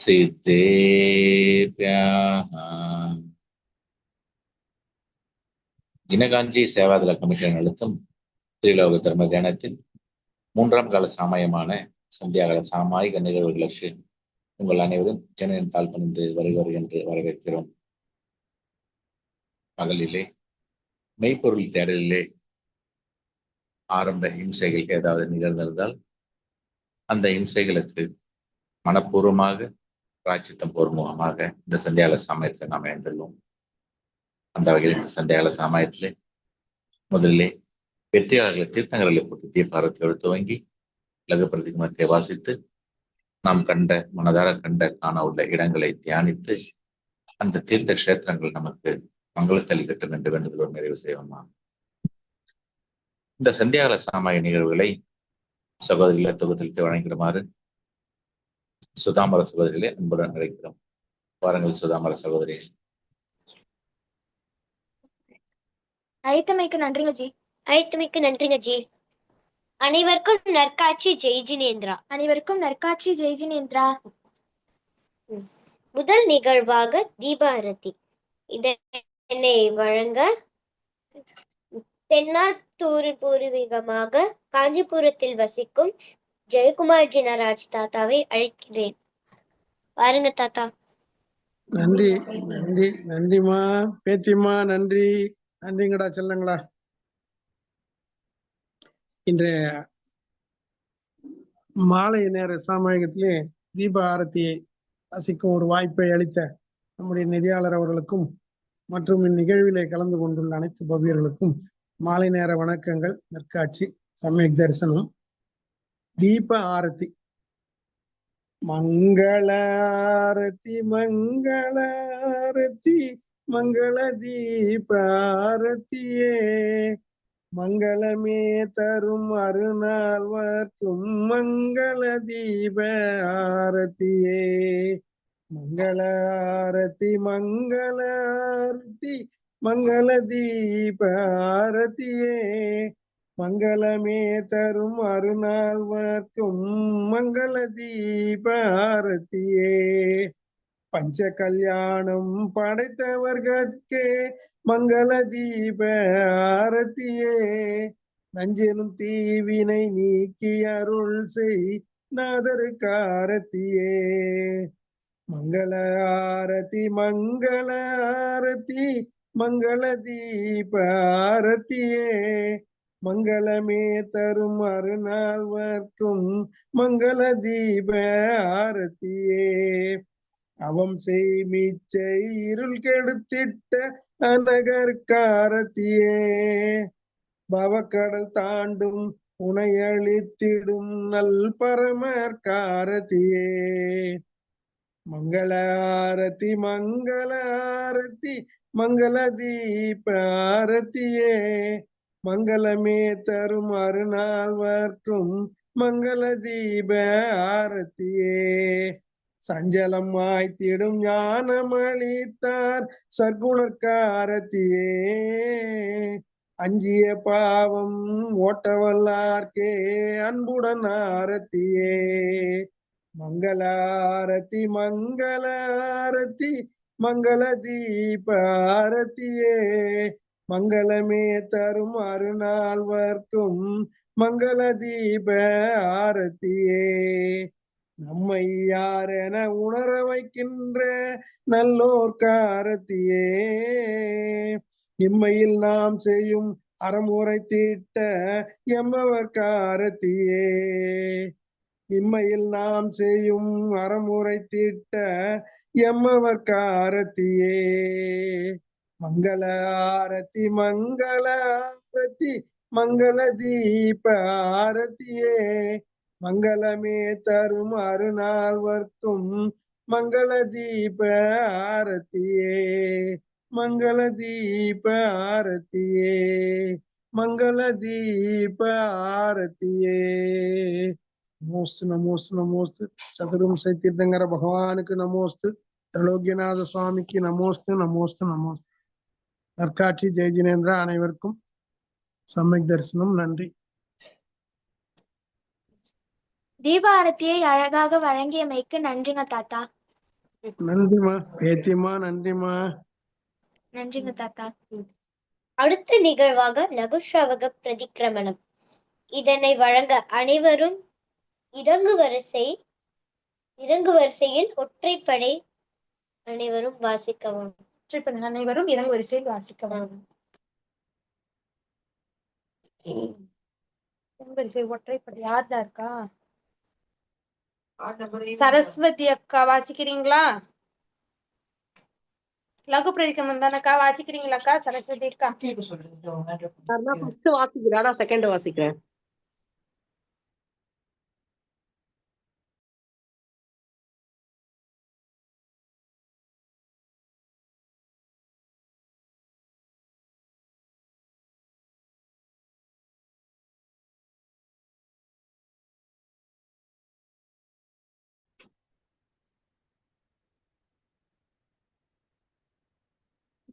സിദ്ധേഭ്യഃ ദിനകാഞ്ചി സേവാതല committee നടത്തും ஸ்ரீலோக தர்ம தியானத்தில் மூன்றாம் கால சாமாயமான சந்தியாகால சாமாயிக நிகழ்வுகளுக்கு உங்கள் அனைவரும் தினம் தாழ் பணிந்து வருவர் என்று வரவேற்கிறோம். பகலிலே மெய்ப்பொருள் தேடலிலே ஆரம்ப இம்சைகள் ஏதாவது நிகழ்ந்திருந்தால் அந்த இம்சைகளுக்கு மனப்பூர்வமாக பிராச்சித்தம் பூர்வமாக இந்த சந்தியால சாமயத்தில் நாம் இணைந்துள்ளோம் அந்த வகையில் இந்த சந்தியால சாமாயத்திலே முதலிலே வெற்றியாளர்களை தீர்த்தங்களில் போட்டு தீபாரத்தோடு துவங்கி லகு பிரதிகமத்தை வாசித்து நாம் கண்ட மனதார கண்ட காண உள்ள இடங்களை தியானித்து அந்த தீர்த்த கஷேத்திரங்கள் நமக்கு மங்களத்தளி கட்ட வேண்டும் என்று ஒரு நிறைவு செய்வோமா? இந்த சந்தியாகல சாமாய நிகழ்வுகளை சகோதரிகளை தொகுத்தளித்து வழங்கிடுமாறு சுதாமர சகோதரிகளை அன்புடன் அழைக்கிறோம். வாருங்கள் சுதாமர சகோதரி அழைத்தமைக்கு நன்றிங்க ஜி. அழைத்தமைக்கு நன்றிங்க ஜி. அனைவருக்கும் நற்காட்சி ஜெய் ஜினேந்திரா. அனைவருக்கும் நற்காட்சி ஜெய் ஜினேந்திரா. முதல் நிகழ்வாக தீபாரதி. இதனை வழங்க தென்னாத்தூர் பூர்வீகமாக காஞ்சிபுரத்தில் வசிக்கும் ஜெயக்குமார் ஜினராஜ் தாத்தாவை அழைக்கிறேன். பாருங்க தாத்தா. நன்றி நன்றி நன்றிமா பேத்திமா நன்றி நன்றிங்கடா செல்லங்களா. இன்றைய மாலை நேர சாமாயகத்திலே தீப ஆரத்தியை வசிக்கும் ஒரு வாய்ப்பை அளித்த நம்முடைய நெறியாளர் அவர்களுக்கும் மற்றும் இந்நிகழ்விலே கலந்து கொண்டுள்ள அனைத்து பவியர்களுக்கும் மாலை நேர வணக்கங்கள் நற்காட்சி சமயக் தரிசனம். தீப ஆரத்தி. மங்களாரதி மங்களாரதி மங்கள தீபாரதியே மங்களமே தரும் அருணால் அருணாழ்வார்க்கும் மங்கள தீப ஆரத்தியே. மங்கள மங்களாரதி மங்களாரதி மங்கள தீப ஆரத்தியே. மங்களமே தரும் அருணாழ்வார்க்கும் மங்கள தீபாரதியே. பஞ்ச கல்யாணம் படைத்தவர்கட்கே மங்கள தீப ஆரத்தியே நஞ்செனும் தீவினை நீக்கி அருள் செய் நாதரு காரத்தியே மங்கள ஆரதி மங்கள ஆரதி மங்கள தீப ஆரத்தியே மங்களமே தரும் அருணாழ்வார்க்கும் மங்கள தீப ஆரத்தியே. அவம் செய் மீச்சை இருள் கெடுத்திட்ட அனகர்காரத்தியே. பவக்கடல் தாண்டும் உனையளித்திடும் நல் பரமர்காரத்தியே. மங்கள ஆரதி மங்கள ஆரதி மங்கள தீப ஆரத்தியே. மங்களமே தரும் அருணாழ்வார்க்கும் மங்கள தீப ஆரத்தியே. சஞ்சலம் ஞானம் அளித்தார் சர்க்குணர்காரத்தியே அஞ்சிய பாவம் ஓட்டவல்லார்க்கே அன்புடன் ஆரத்தியே. மங்களாரதி மங்களாரதி மங்கள தீப ஆரத்தியே. மங்களமே தரும் அருணாழ்வார்க்கும் மங்கள தீப ஆரத்தியே. நம்மை யாரென உணர வைக்கின்ற நல்லோர் காரத்தியே. இம்மையில் நாம் செய்யும் அறமுறை தீட்ட எம்மவர் காரத்தியே. இம்மையில் நாம் செய்யும் அறமுறை தீட்ட எம்மவர் காரத்தியே. மங்கள ஆரத்தி மங்கள ஆரத்தி மங்கள தீப ஆரத்தியே மங்களமே தரும் அருணால் வர்க்கும் மங்கள தீப ஆரத்தியே மங்கள தீப ஆரத்தியே மங்கள தீப ஆரத்தியே நமோஸ்து நமோஸ்து நமோஸ்து. சதுரம்சை தீர்த்தங்கர பகவானுக்கு நமோஸ்து. திரலோக்கியநாத சுவாமிக்கு நமோஸ்து நமோஸ்து நமோஸ்து. நற்காட்சி ஜெய ஜினேந்திரா அனைவருக்கும் சமயக் தரிசனம். நன்றி. தீபாரத்தியை அழகாக வழங்கியமைக்கு நன்றிங்க தாத்தா. நன்றிம்மா. பேத்தியம்மா நன்றிம்மா. நன்றிங்க தாத்தா. அடுத்த நிகழ்வாக லகுஸ்ராவக பிரதிக்கிரமணம். இதனை வழங்க அனைவரும் இறங்கு வரிசை இறங்கு வரிசையில் ஒற்றைப்படை அனைவரும் வாசிக்கவும். பண்ண அனைவரும் இறங்கு வரிசையில் வாசிக்கவும் வரிசை ஒற்றைப்படை யார்தா இருக்கா சரஸ்வதி அக்கா வாசிக்கிறீங்களா லகு பிரதிக்கிரமம் தானக்கா வாசிக்கிறீங்களாக்கா சரஸ்வதி அக்கா வாசிக்கிறேன் நான் செகண்ட் வாசிக்கிறேன்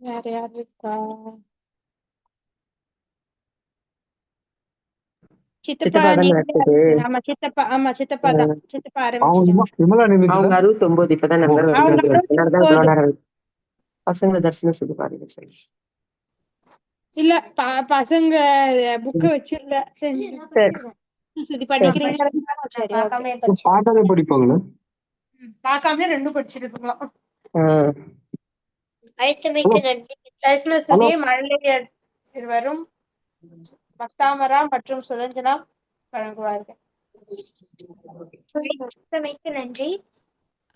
யார் இருக்கா சித்தப்பா. ஆமா சித்தப்பா ஆமா சித்தப்பா தான் சித்தப்பா அவங்க அறுபத்தி ஒன்பது இப்பதான் பசங்களை தரிசனம் செய்து பாருங்க சரி இல்ல பசங்க புக்க வச்சிருல சரி சுத்தி படிக்கிறீங்க படிப்பாங்களா பார்க்காம ரெண்டும் படிச்சிருக்கோம் ஆஹ் அழைத்தமைக்கு நன்றி தரிசனஸ்துதி மழலையர் இருவரும் பக்தாமரா மற்றும் சுரஞ்சனா வழங்குவார்கள் அழைத்தமைக்கு நன்றி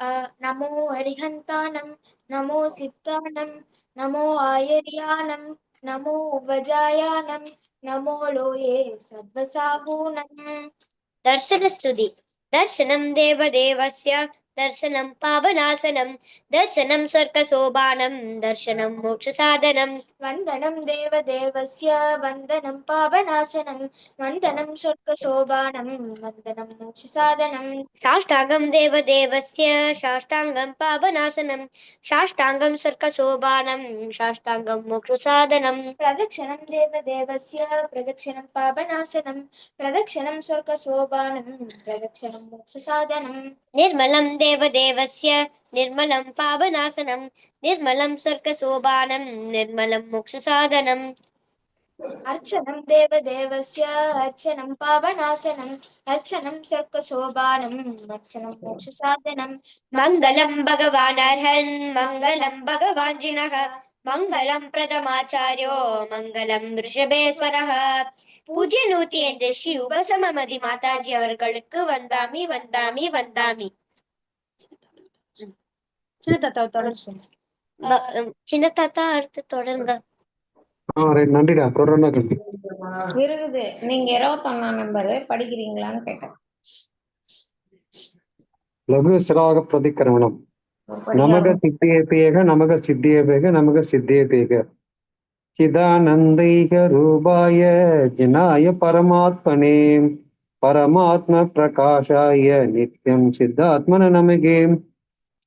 அஹ் நமோ ஹரிஹந்தானம் நமோ சித்தானம் நமோ ஆயர்யானம் நமோ வஜாயானம் நமோ லோயே சத்வசாகூனம் दर्शनस्तुति दर्शनं देवदेवस्य ദർശനം പാപനാശനം ദർശനം സ്വർഗശോഭാനം ദർശനം മോക്ഷസാധനം വന്ദനം ദേവദേവസ്യ വന്ദനം പാപനാശനം വന്ദനം സ്വർഗശോഭാനം വന്ദനം മോക്ഷസാധനം സാഷ്ടാംഗം ദേവദേവസ്യ സാഷ്ടാംഗം പാപനാശനം സാഷ്ടാംഗം സ്വർഗശോഭാനം സാഷ്ടാംഗം മോക്ഷസാധനം പ്രദക്ഷിണം ദേവദേവസ്യ പ്രദക്ഷിണം പാപനാശനം പ്രദക്ഷിണം സ്വർഗശോഭാനം പ്രദക്ഷിണം മോക്ഷസാധനം നിർമ്മലം देवदेवस्य निर्मलं पावनासनं निर्मलं स्वर्गशोभानं निर्मलं मोक्षसाधनम् अर्चनं देवदेवस्य अर्चनं पावनासनं अर्चनं स्वर्गशोभानं अर्चनं मोक्षसाधनं मङ्गलं भगवान् अर्हन् मङ्गलं भगवान् जिनः मङ्गलं प्रथमाचार्यो मङ्गलं ரிஷபேஸ்வரः பூஜ்ய நூத்தி ஐந்து ஸ்ரீ உபசமமதி மாதாஜி அவர்களுக்கு வந்தாமி வந்தாமி வந்தாமி சின்ன தாத்தா தொடர்ந்து சொல்லு ப- சின்ன தாத்தா அடுத்து தொடருங்க. நன்றிடா தொடர்னா கல்வி இருக்குது நீங்க இருபத்தொன்னாம் நம்பரு படிக்கிறீங்களான்னு கேட்டேன். லகு சிராக பிரதிக்கிரமணம் நமக சித்தியேபேக நமக சித்தியேபேக நமக சித்தியேபேக சிதானந்தைக ரூபாய ஜினாய பரமாத்மனே. பரமாத்ம பிரகாஷாய நித்யம் சித்தாத்மன நமகே.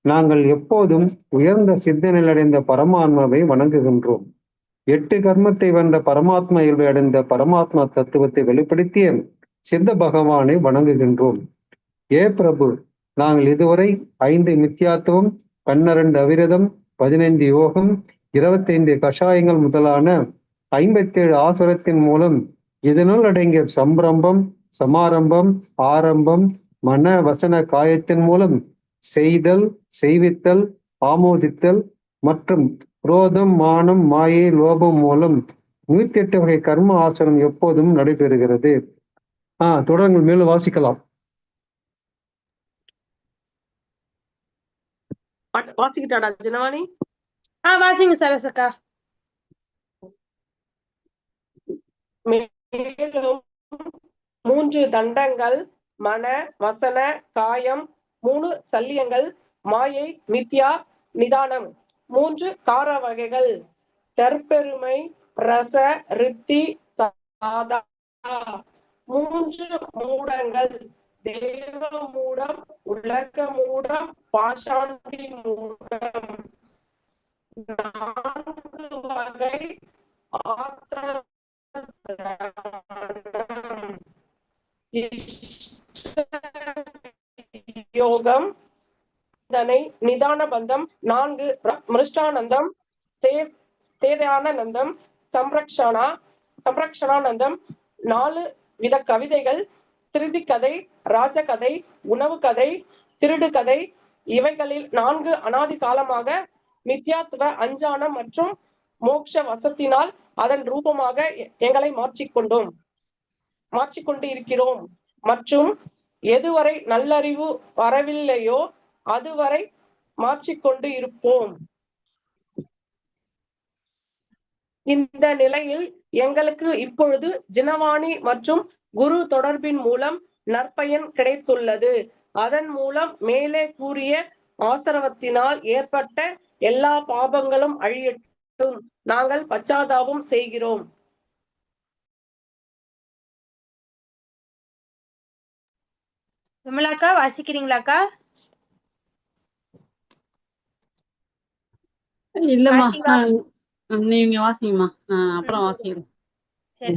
நாங்கள் எப்போதும் உயர்ந்த சித்தனிலடைந்த பரமாத்மாவை வணங்குகின்றோம். எட்டு கர்மத்தை வென்ற பரமாத்மா இயல்பை அடைந்த பரமாத்மா தத்துவத்தை வெளிப்படுத்திய சித்த பகவானை வணங்குகின்றோம். ஏ பிரபு நாங்கள் இதுவரை ஐந்து நித்யாத்துவம் பன்னிரண்டு அவிரதம் பதினைந்து யோகம் இருபத்தைந்து கஷாயங்கள் முதலான ஐம்பத்தேழு ஆசுரத்தின் மூலம் இதனுள் அடங்கிய சம்பிரம்பம் சமாரம்பம் ஆரம்பம் மன வசன காயத்தின் மூலம் செய்தல் செய்வித்தல் ஆமோதித்தல் மற்றும் குரோதம் மானம் மாயை லோபம் மூலம் நூத்தி எட்டு வகை கர்ம ஆசனம் எப்போதும் நடைபெறுகிறது. ஆஹ் தொடருங்கள். மேலும் வாசிக்கலாம். வாசிக்கிட்டாடா ஜனவாணி? ஆ வாசிங்க சரசக்கா மேலும் மூன்று தண்டங்கள் மன வசன காயம் மூணு சல்லியங்கள் மாயை மித்யா நிதானம். மூன்று கார வகைகள் தற்பெருமை ரச ரித்தி சாதா. மூன்று மூடங்கள் தேவ மூடம் உலக மூடம் பாஷாண்டி மூடம். நான்கு வகை ஆத்திர யோகம் தனை நிதான பந்தம் நான்கு மிருஷ்டானந்தம் தேதானந்தம் சம்ரக்ஷனா சம்ரக்ஷணானந்தம் நாலு வித கவிதைகள் திருதி கதை ராஜகதை உணவு கதை திருடு கதை இவைகளில் நான்கு அனாதி காலமாக மித்யாத்துவ அஞ்சானம் மற்றும் மோக்ஷ வசத்தினால் அதன் ரூபமாக எங்களை மாற்றிக்கொண்டோம். மாற்றிக்கொண்டு இருக்கிறோம். மற்றும் எதுவரை நல்லறிவு வரவில்லையோ அதுவரை மாற்றிக்கொண்டு இருப்போம். இந்த நிலையில் எங்களுக்கு இப்பொழுது ஜினவாணி மற்றும் குரு தொடர்பின் மூலம் நற்பயன் கிடைத்துள்ளது. அதன் மூலம் மேலே கூறிய ஆசரவத்தினால் ஏற்பட்ட எல்லா பாபங்களும் அழியட்டும். நாங்கள் பச்சாதாபம் செய்கிறோம். விமலாக்கா வாசிக்கிறீங்களாக்கா? இல்லம்மா. நீங்க வாசிங்கம்மா. அப்புறம் வாசிக்கிறேன். சரி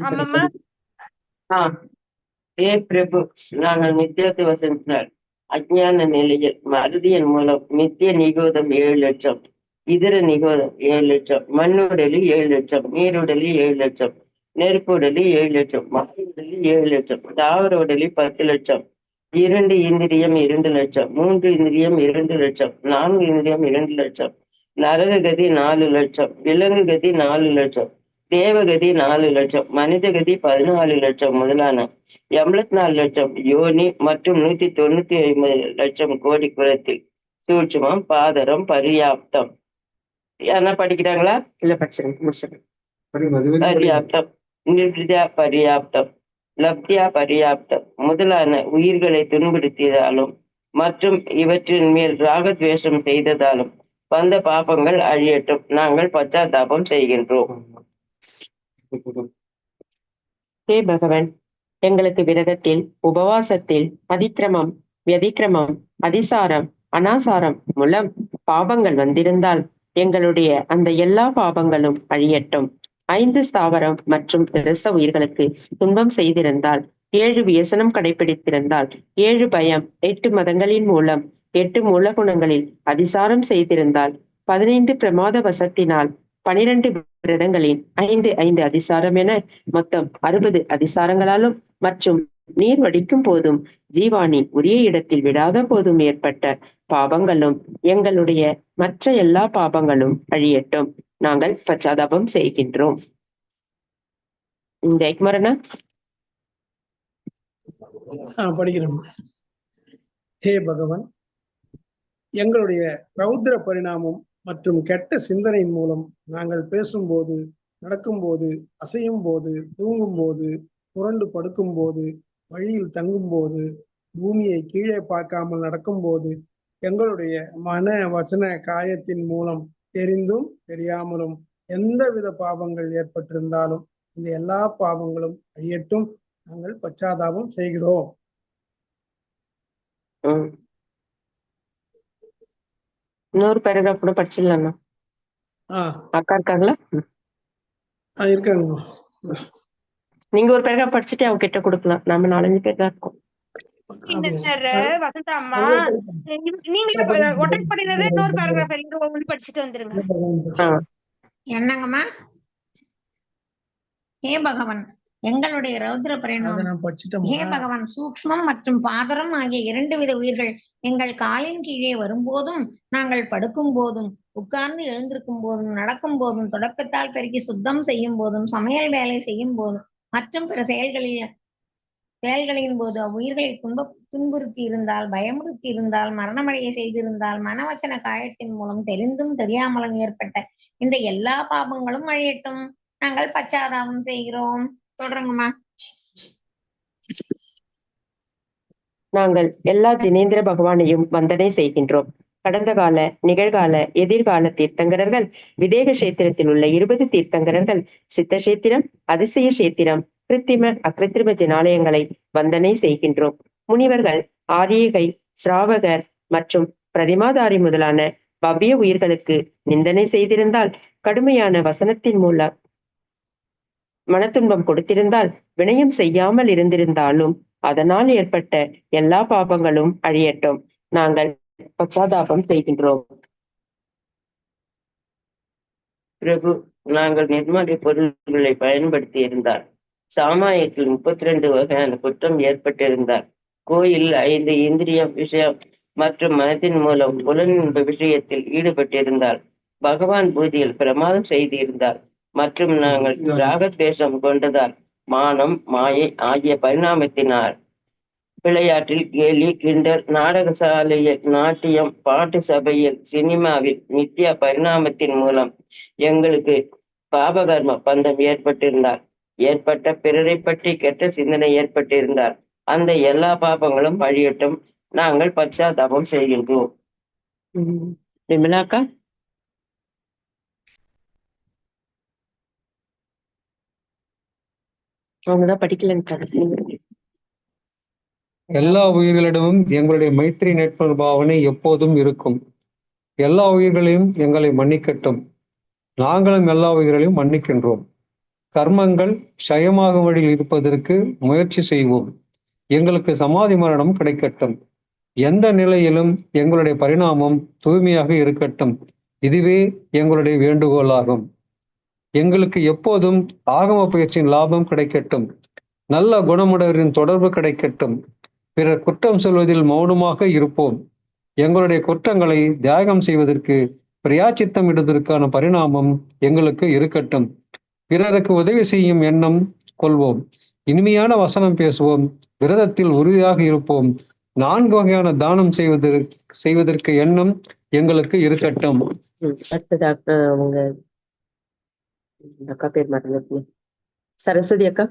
ஏ பிரபு நாங்கள் நித்தியத்தை வசந்தால் அஜ்ஞான நிலையில் மருதியின் மூலம் நித்திய நிகோதம் ஏழு லட்சம் இதர நிகோதம் ஏழு லட்சம் மண்ணுடலி ஏழு லட்சம் நீருடலி ஏழு லட்சம் நெருப்பு உடலி ஏழு லட்சம் மலை உடலி ஏழு லட்சம் தாவர உடலி பத்து லட்சம் இரண்டு இந்திரியம் இரண்டு லட்சம் மூன்று இந்திரியம் இரண்டு லட்சம் நான்கு இந்திரியம் இரண்டு லட்சம் நரக கதி நாலு லட்சம் விலங்கு கதி நாலு லட்சம் தேவகதி நாலு லட்சம் மனிதகதி பதினாலு லட்சம் முதலான எண்பத்தி நாலு லட்சம் யோனி மற்றும் நூத்தி தொண்ணூத்தி ஐம்பது லட்சம் கோடி குலத்தில். சூட்சுமம் பாதரம் பரியாப்தம். யாரா படிக்கிறாங்களா? இல்ல படிச்சிருங்க முடிச்சிருங்க. பரியாப்தம். பரியாப்தம். லப்தியா பரியாப்தம். முதலான உயிர்களை துன்புறுத்தியதாலும் மற்றும் இவற்றின் மேல் ராகத்வேஷம் செய்ததாலும் வந்த பாபங்கள் அழியட்டும். நாங்கள் பச்சாத்தாபம் செய்கின்றோம். ஹே பகவன் எங்களுக்கு விரதத்தில் உபவாசத்தில் அதிக்கிரமம் வியதிக்கிரமம் அதிசாரம் அனாசாரம் மூலம் பாபங்கள் வந்திருந்தால் எங்களுடைய அந்த எல்லா பாபங்களும் அழியட்டும். ஐந்து ஸ்தாவரம் மற்றும் ரச உயிர்களுக்கு துன்பம் செய்திருந்தால் ஏழு வியசனம் கடைபிடித்திருந்தால் ஏழு பயம் எட்டு மதங்களின் மூலம் எட்டு மூலகுணங்களில் அதிசாரம் செய்திருந்தால் பதினைந்து பிரமாத வசத்தினால் பனிரெண்டு விரதங்களின் ஐந்து ஐந்து அதிசாரம் என மொத்தம் அறுபது அதிசாரங்களாலும் மற்றும் நீர் வடிக்கும் போதும் ஜீவானி உரிய இடத்தில் விடாத போதும் ஏற்பட்ட பாபங்களும் எங்களுடைய மற்ற எல்லா பாபங்களும் அழியட்டும். நாங்கள் பச்சாதாபம் செய்கின்றோம். இந்த எக்மரணா? படிக்கிறேன். ஹே பகவன் எங்களுடைய ரௌத்ர பரிணாமம் மற்றும் கெட்ட சிந்தனையின் மூலம் நாங்கள் பேசும்போது நடக்கும்போது அசையும் போது தூங்கும் போது புரண்டு படுக்கும் போது வழியில் தங்கும் போது பூமியை கீழே பார்க்காமல் நடக்கும்போது எங்களுடைய மன வச்சன காயத்தின் மூலம் தெரிந்தும் தெரியாமலும் எந்தவித பாவங்கள் ஏற்பட்டிருந்தாலும் இந்த எல்லா பாவங்களும் அழியட்டும். நாங்கள் பச்சாதாபம் செய்கிறோம். இன்னொரு பேராகிராஃப் கூட படிச்சிடலாமா? அக்கா இருக்காங்களா? இருக்காங்க. நீங்க ஒரு பேராகிராஃப் படிச்சுட்டு அவங்க கிட்ட கொடுக்கலாம். நாம நாலஞ்சு பேர் தான் இருக்கோம். வசந்தா அம்மா. நீங்களே இன்னொரு பேராகிராஃப் ஒண்ணு படிச்சுட்டு வந்துருங்க. என்னங்கம்மா? ஹே பகவன் எங்களுடைய ரௌத்ர பரிணாமம் ஹே பகவான் சூக்ஷ்மம் மற்றும் பாதரம் ஆகிய இரண்டு வித உயிர்கள் எங்கள் காலின் கீழே வரும்போதும் நாங்கள் படுக்கும் போதும் உட்கார்ந்து எழுந்திருக்கும் போதும் நடக்கும் போதும் தொடக்கத்தால் பெருக்கி சுத்தம் செய்யும் போதும் சமையல் வேலை செய்யும் போதும் மற்றும் பிற செயல்களில் செயல்களின் போது அவ்வுயிர்களை துன்ப துன்புறுத்தி இருந்தால் பயமுறுத்தி இருந்தால் மரணமடைய செய்திருந்தால் மனவச்சன காயத்தின் மூலம் தெரிந்தும் தெரியாமலும் ஏற்பட்ட இந்த எல்லா பாபங்களும் அழியட்டும் நாங்கள் பச்சாதாபம் செய்கிறோம். தொடருங்கம்மா. நாங்கள் எல்லா ஜினேந்திர பகவானையும் வந்தனை செய்கின்றோம். கடந்த கால நிகழ்கால எதிர்கால தீர்த்தங்கரர்கள் விதேக கஷேத்திரத்தில் உள்ள இருபது தீர்த்தங்கரர்கள் சித்த கஷேத்திரம் அதிசய கஷேத்திரம் கிருத்திம அகிருத்திம ஜனாலயங்களை வந்தனை செய்கின்றோம். முனிவர்கள் ஆரியகை சிராவகர் மற்றும் பிரதிமாதாரி முதலான பவ்ய உயிர்களுக்கு நிந்தனை செய்திருந்தால் கடுமையான வசனத்தின் மூலம் மனத்துன்பம் கொடுத்திருந்தால் வினயம் செய்யாமல் இருந்திருந்தாலும் அதனால் ஏற்பட்ட எல்லா பாபங்களும் அழியட்டும். நாங்கள் பச்சாதாபம் செய்கின்றோம். பிரபு நாங்கள் நிர்மாலய பொருள்களை பயன்படுத்தி இருந்தால் சாமாயத்தில் முப்பத்தி ரெண்டு வகையான குற்றம் ஏற்பட்டிருந்தார். கோயில் ஐந்து இந்திரிய விஷயம் மற்றும் மனத்தின் மூலம் புலனின்ப விஷயத்தில் ஈடுபட்டிருந்தார். பகவான் பூஜையில் பிரமாதம் செய்திருந்தார். மற்றும் நாங்கள் ராகத்வேஷம் கொண்டதால் மானம் மாயை ஆகிய பரிணாமத்தினால் விளையாட்டில் கேலி கிண்டல் நாடகசாலையில் நாட்டியம் பாட்டு சபையில் சினிமாவில் நித்யா பரிணாமத்தின் மூலம் எங்களுக்கு பாபகர்ம பந்தம் ஏற்பட்டிருந்தார். ஏற்பட்ட பிறரை பற்றி கெட்ட சிந்தனை ஏற்பட்டிருந்தார். அந்த எல்லா பாபங்களும் வழியட்டும். நாங்கள் பச்சாதாபம் செய்கின்றோம். விமலாக்கா அவங்கதான் படிக்கலன்னு எல்லா உயிர்களிடமும் எங்களுடைய மைத்திரி நட்பு பாவனை எப்போதும் இருக்கும். எல்லா உயிர்களையும் எங்களை மன்னிக்கட்டும். நாங்களும் எல்லா உயிர்களையும் மன்னிக்கின்றோம். கர்மங்கள் க்ஷயமாகும் வழியில் இருப்பதற்கு முயற்சி செய்வோம். எங்களுக்கு சமாதி மரணம் கிடைக்கட்டும். எந்த நிலையிலும் எங்களுடைய பரிணாமம் தூய்மையாக இருக்கட்டும். இதுவே எங்களுடைய வேண்டுகோளாகும். எங்களுக்கு எப்போதும் ஆகம பயிற்சியின் லாபம் கிடைக்கட்டும். நல்ல குணமுடையவரின் தொடர்பு கிடைக்கட்டும். பிறர் குற்றம் சொல்வதில் மௌனமாக இருப்போம். எங்களுடைய குற்றங்களை தியாகம் செய்வதற்கு பிரியாச்சித்தம் இடுவதற்கான பரிணாமம் எங்களுக்கு இருக்கட்டும். பிறருக்கு உதவி செய்யும் எண்ணம் கொள்வோம். இனிமையான வசனம் பேசுவோம். விரதத்தில் உறுதியாக இருப்போம். நான்கு வகையான தானம் செய்வதற்கு செய்வதற்கு எண்ணம் எங்களுக்கு இருக்கட்டும். அவங்க அக்கா பேர் மறந்து சரஸ்வதி அக்கா.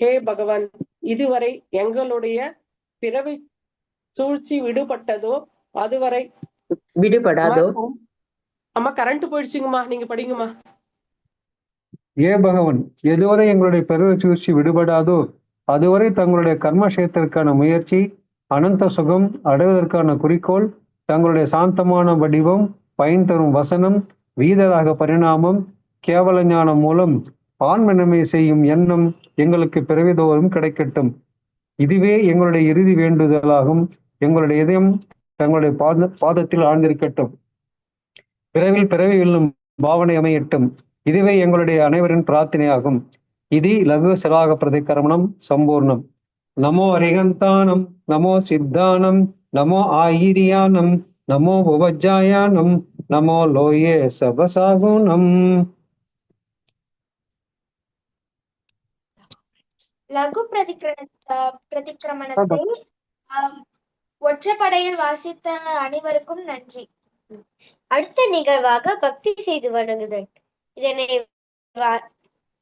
ஹே பகவான் இதுவரை எங்களுடைய பிறவி சூழ்ச்சி விடுபட்டதோ அதுவரை விடுபடாதோ? அம்மா கரண்ட் போயிடுச்சுங்கம்மா. நீங்க படிங்கம்மா. ஏ பகவன் எதுவரை எங்களுடைய பெருவ சூழ்ச்சி விடுபடாதோ அதுவரை தங்களுடைய கர்மக்ஷேத்திற்கான முயற்சி அனந்த சுகம் அடைவதற்கான குறிக்கோள் தங்களுடைய சாந்தமான வடிவம் பயன் தரும் வசனம் வீதராக பரிணாமம் கேவல ஞானம் மூலம் ஆண்மனமை செய்யும் எண்ணம் எங்களுக்கு பிறவிதோறும் கிடைக்கட்டும். இதுவே எங்களுடைய இறுதி வேண்டுதலாகும். எங்களுடைய இதயம் தங்களுடைய பாத பாதத்தில் ஆழ்ந்திருக்கட்டும். பிறவில் பிறவி வெல்லும் பாவனை அமையட்டும். இதுவே எங்களுடைய அனைவரின் பிரார்த்தனையாகும். இது லகு சராக பிரதிகரணம் சம்பூர்ணம். நமோ அரிகந்தானம் நமோ சித்தானம் நமோ ஆயிரியானம் நமோ உபஜாயானம் நமோ லோயே சபசாகுணம். லகு பிரதிக்கிர பிரதிக்கிரமணத்தை ஒற்றைப்படையில் வாசித்த அனைவருக்கும் நன்றி. அடுத்த நிகழ்வாக பக்தி செய்து வணங்குதல். இதனை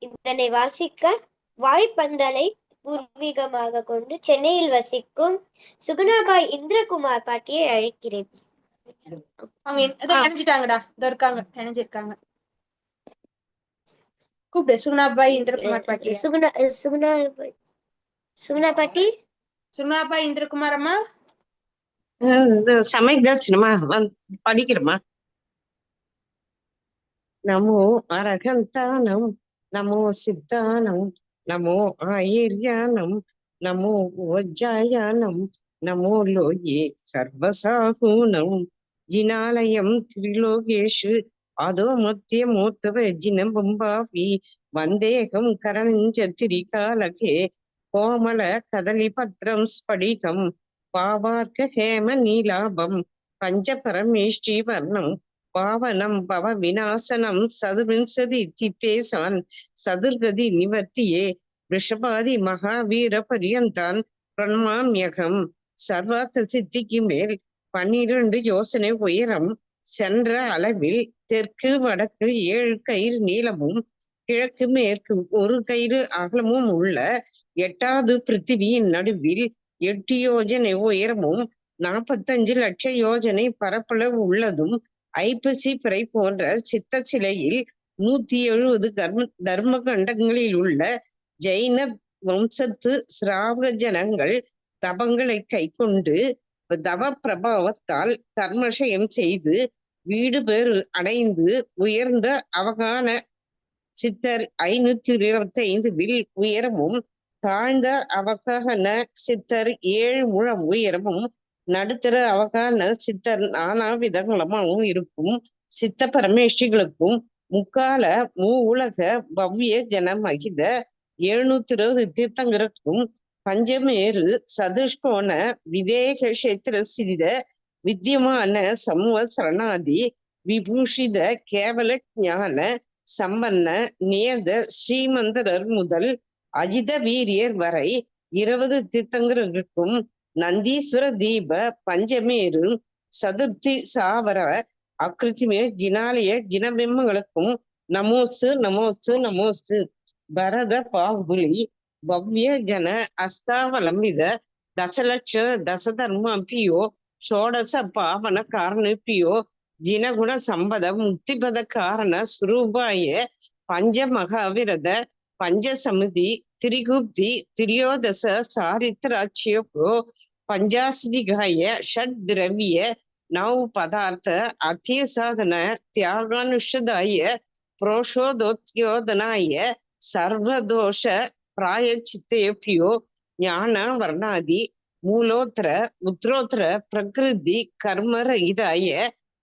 இதனை வாசிக்க வாழைப்பந்தலை பூர்வீகமாக கொண்டு சென்னையில் வசிக்கும் சுகுணாபாய் இந்திரகுமார் பாட்டியை அழைக்கிறேன். அவங்க இணைஞ்சிட்டாங்கடா. இருக்காங்க இணைஞ்சிருக்காங்க. கூப்பிடு சுகுணாபாய் இந்திரகுமார் பாட்டி சுகுணா சுகுணா சுகுணா பாட்டி? சுகுணாபாய் இந்திரகுமார் அம்மா? இந்த படிக்கிறோமா நமோ அரகந்தானம் நமோ சித்தானம் நமோ ஆயிர்யானம் நமோ ஓஜாயானம் நமோ லோகே சர்வசாகூனம் ஜினாலயம் திரிலோகேஷு அதோ மத்திய மூத்தவ ஜினம் பம்பாவி வந்தேகம் கரஞ்ச திரிகாலகே கோமல கதலி பத்ரம் ஸ்படிகம் பாவார்க்க ஹேம நீலாபம் பஞ்ச வர்ணம் பாவனம் பவ விநாசனம் சதுவிம்சதி தித்தேசான் சதுர்கதி நிவர்த்தியே ரிஷபாதி மகாவீர பரியந்தான் பிரணமாம்யகம் சர்வார்த்த சித்திக்கு மேல் பன்னிரண்டு யோசனை உயரம் சென்ற அளவில் தெற்கு வடக்கு ஏழு கயிறு நீளமும் கிழக்கு மேற்கு ஒரு கயிறு அகலமும் உள்ள எட்டாவது பிருத்திவியின் நடுவில் எட்டு யோஜனை உயரமும் நாற்பத்தஞ்சு லட்ச யோஜனை பரப்பளவு உள்ளதும் ஐப்பசி பிறை போன்ற சித்த சிலையில் நூத்தி எழுபது கர்ம தர்ம கண்டங்களில் உள்ள ஜெயின வம்சத்து சிராவக ஜனங்கள் தபங்களை கைக்கொண்டு தவ பிரபாவத்தால் கர்மஷயம் செய்து வீடு பேறு அடைந்து உயர்ந்த அவகான சித்தர் ஐநூத்தி இருபத்தி ஐந்து வில் உயரமும் தாழ்ந்த அவகன சித்தர் ஏழு முழம் உயரமும் நடுத்தர அவகான சித்தர் நானா விதங்களமாகவும் இருக்கும். சித்த பரமேஷிகளுக்கும் முக்கால மூ உலக பவ்ய ஜன மகித எழுநூத்தி இருபது தீர்த்தங்கருக்கும் பஞ்சமேரு சதுஷ்கோண விதேக கஷேத்திர சிறித வித்தியமான சமூக சரணாதி விபூஷித கேவல ஞான சம்பன்ன நியத ஸ்ரீமந்தரர் முதல் அஜித வீரியர் வரை இருபது தீர்த்தங்கருக்கும் நந்தீஸ்வர தீப பஞ்சமேரு சதுர்த்தி சாவர அக்கிருத்திமே ஜினாலய ஜினபிம்பங்களுக்கும் நமோசு நமோசு நமோசு பரத பாகுலி பவ்ய ஜன அஸ்தாவலம்பித தசலட்ச தசதர்மபியோ ஷோடச பாவன காரணப்பியோ ஜினகுண சம்பத முக்திபத காரண சுரூபாய பஞ்ச மகாவிரத பஞ்சசமிதி திரிகுப்தி திரியோதச சாரித்ராட்சியோ பஞ்சாஸ்திகாய ஷட் திரவிய நவ் பதார்த்த அத்திய சாதன தியாகானுஷதாய புரோஷோதோத்யோதனாய சர்வதோஷ பிராயச்சித்தேபியோ ஞான வர்ணாதி மூலோத்தர உத்ரோத்தர பிரகிருதி கர்மரகிதாய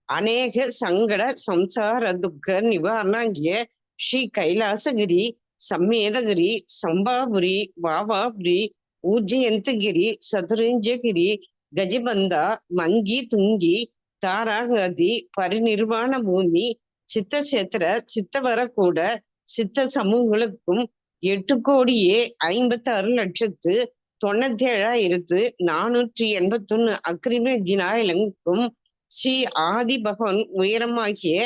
அநேக சங்கட சம்சார துக்க நிவாரணாகிய ஸ்ரீ கைலாசகிரி சம்மேதகிரி சம்பாபுரி வாவாபுரி ஊஜயந்தகிரி சதுரஞ்சகிரி கஜபந்தா மங்கி துங்கி தாராகதி பரிநிர்வாண பூமி சித்தசேத்திர சித்தவர கூட சித்த சமூகங்களுக்கும் எட்டு கோடியே ஐம்பத்தி ஆறு லட்சத்து தொண்ணூத்தி ஏழாயிரத்து நானூற்றி எண்பத்தி ஒண்ணு அக்ரிம ஜினாயிலங்கும் ஸ்ரீ ஆதி பகவான் உயரமாகிய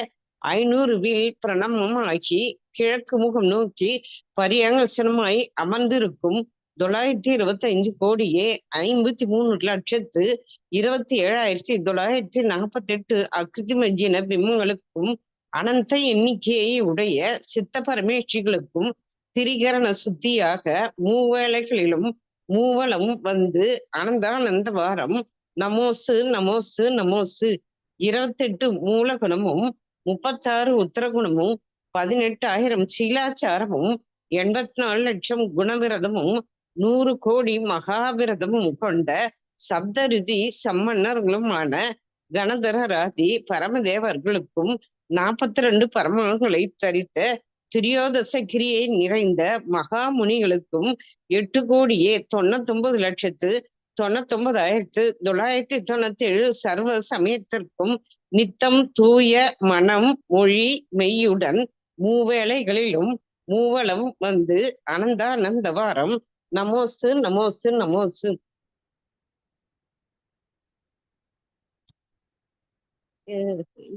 ஐநூறு வில் பிரணமம் ஆகி கிழக்கு முகம் நோக்கி பரியாங்கசனமாய் அமர்ந்திருக்கும் தொள்ளாயிரத்தி இருபத்தி அஞ்சு கோடியே ஐம்பத்தி மூணு லட்சத்து இருபத்தி ஏழாயிரத்தி தொள்ளாயிரத்தி நாற்பத்தி எட்டு அக்ரிமஜின பிம்பங்களுக்கும் அனந்த எண்ணிக்கையை உடைய சித்த பரமேஷ்டிகளுக்கும் திரிகரண சுத்தியாக மூவேளைகளிலும் மூவலம் வந்து அனந்தானந்த வாரம் நமோசு நமோசு நமோசு. இருபத்தெட்டு மூலகுணமும் முப்பத்தாறு உத்தரகுணமும் பதினெட்டாயிரம் சீலாச்சாரமும் எண்பத்தி நாலு லட்சம் குணவிரதமும் நூறு கோடி மகாவிரதமும் கொண்ட சப்தரிதி சம்மன்னர்களுமான கணதரராதி பரமதேவர்களுக்கும் நாற்பத்தி ரெண்டு பரமங்களை தரித்த திரியோதச கிரியை நிறைந்த மகாமுனிகளுக்கும் எட்டு கோடியே தொண்ணூத்தொன்பது லட்சத்து தொண்ணூத்தொன்பதாயிரத்து தொள்ளாயிரத்தி தொண்ணூத்தி ஏழு சர்வ சமயத்திற்கும் நித்தம் தூய மனம் மொழி மெய்யுடன் மூவேளைகளிலும் மூவளம் வந்து அனந்தானந்தவாரம் நமோசு நமோசு நமோசு.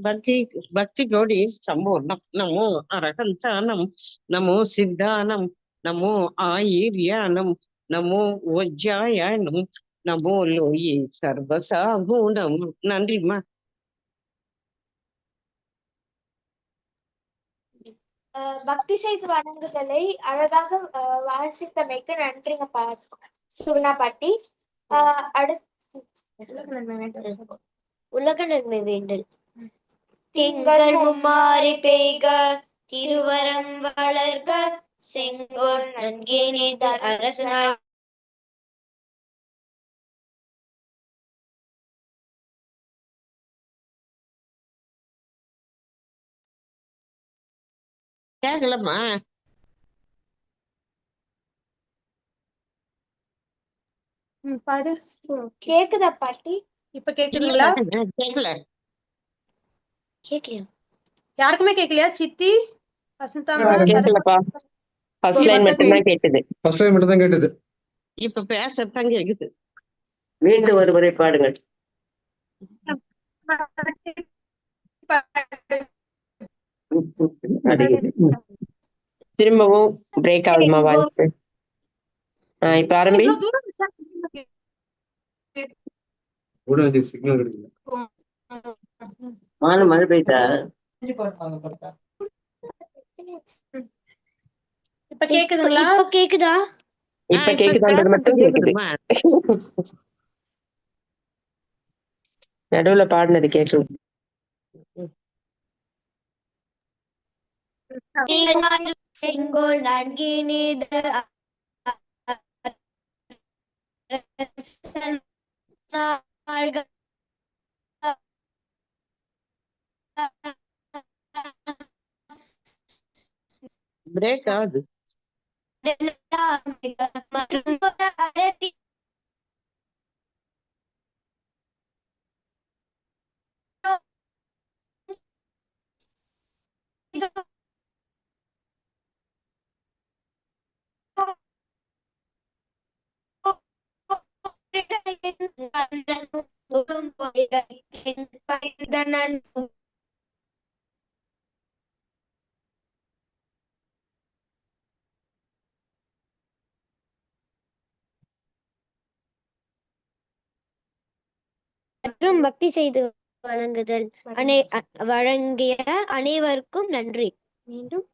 பக்தி பக்தி கோடி சம்பூர்ணம். நமோ அரகந்தானம் நமோ சித்தானம். நமோ ஆயிர்யானம். நமோ வஜ்ஜாயானம் நமோ லோயி சர்வசாகுணம். நன்றிம்மா. பக்தி செய்து வணங்குதலை அழகாக வாசித்தமைக்கு நன்றிங்க சுகுணா பாட்டி. அஹ், அடுத்து உலக நன்மை வேண்டல். திங்கள் மும்மாறி பெய்க திருவரம் வளர்க செங்கோல் நன்கே நீதர் அரசனால் கேக்கலம்மா. ம், பாடு. கேக்குதா பாட்டி? இப்ப கேக்குதுங்களா? கேக்கல. கேட்கலையா யாருக்குமே கேட்கலையா சித்தி? வசந்தா கேட்கலப்பா ஃபர்ஸ்ட் லைன் மட்டும்தான் கேட்டது ஃபர்ஸ்ட் டைம் மட்டும் தான் கேட்டது இப்ப பேசத்தான் கேக்குது மீண்டும் ஒரு முறை பாடுங்கள். அடிக்குது. திரும்பவும் பிரேக் ஆகுமா வாய்ஸ் ஆஹ் இப்ப ஆரம்பி? வானம் மழை பெய்தா? இப்ப கேக்குதுங்களா? இப்ப கேக்குதா? இப்ப கேக்குதான்றது மட்டும் கேக்குது. நடுவுல பாடினது கேக்குது. செங்கோல் நன்கே நீதர் நாள்கள் பிரேக் ஆகுது மற்றும் மற்றும் பக்தி செய்து வணங்குதல். அனை வழங்கிய அனைவருக்கும் நன்றி. மீண்டும்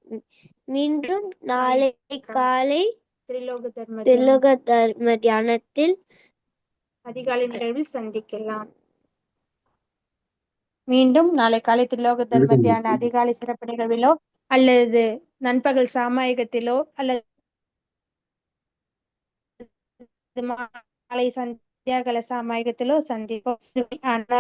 மீண்டும் நாளை காலை திரிலோக தர்ம திலோக தர்ம தியானத்தில் அதிகாலை நிகழ்வில் சந்திக்கலாம். மீண்டும் நாளை காலை திலோக தர்ம தியான அதிகாலை சிறப்பு நிகழ்விலோ அல்லது நண்பகல் சாமாயகத்திலோ அல்லது மாலை சந்தியாகல சாமாயகத்திலோ சந்திப்போம். அண்ணா